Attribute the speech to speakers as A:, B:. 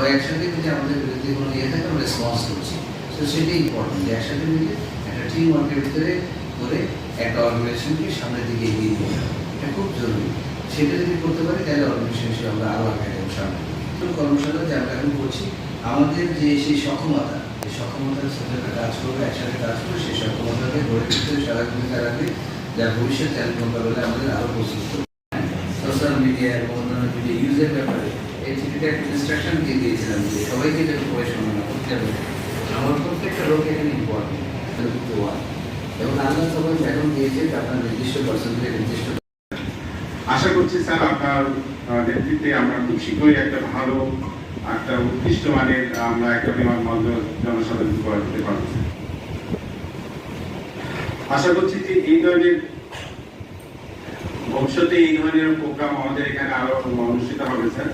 A: সবাই একসাথে যদি আমাদের বিরুদ্ধে কোনো ইয়ে থাকে আমরা রেসপন্স করছি। তো সেটাই ইম্পর্টেন্ট যে একসাথে মিলে একটা টিম ওয়ার্কের ভিতরে করে একটা অর্গানাইজেশনকে সামনের দিকে এগিয়ে নিয়ে এটা খুব জরুরি। সেটা যদি করতে পারি, তাহলে অর্গানাইজেশন হিসেবে আমরা আরও আগে যাব সামনে কর্মশালা যে আমরা এখন করছি, আমাদের যে সেই সক্ষমতা এই সক্ষমতার সাথে কাজ করবে, একসাথে কাজ করবে, সেই সক্ষমতাকে গড়ে তুলতে সারা ভূমিকা রাখবে যা ভবিষ্যৎ চ্যালেঞ্জ মোকাবেলায় আমাদের আরও প্রস্তুত সোশ্যাল মিডিয়া এবং অন্যান্য মিডিয়া ইউজের ব্যাপারে একটা ইনস্ট্রাকশন দিয়ে দিয়েছিলাম যে সবাইকে যাতে পড়াশোনা না করতে হবে আমার প্রত্যেকটা রোগ এখানে ইম্পর্টেন্ট এবং আল্লাহ সবাই এখন দিয়েছে আপনার নির্দিষ্ট পার্সেন্টেজ নির্দিষ্ট
B: আশা করছি স্যার, আপনার নেতৃত্বে আমরা খুব শীঘ্রই একটা ভালো, একটা উৎকৃষ্ট মানের, আমরা একটা বিমানবন্দর জনসাধারণ করে দিতে পারব। আশা করছি যে এই ধরনের, ভবিষ্যতে এই ধরনের প্রোগ্রাম আমাদের এখানে আরও অনুষ্ঠিত হবে, স্যার।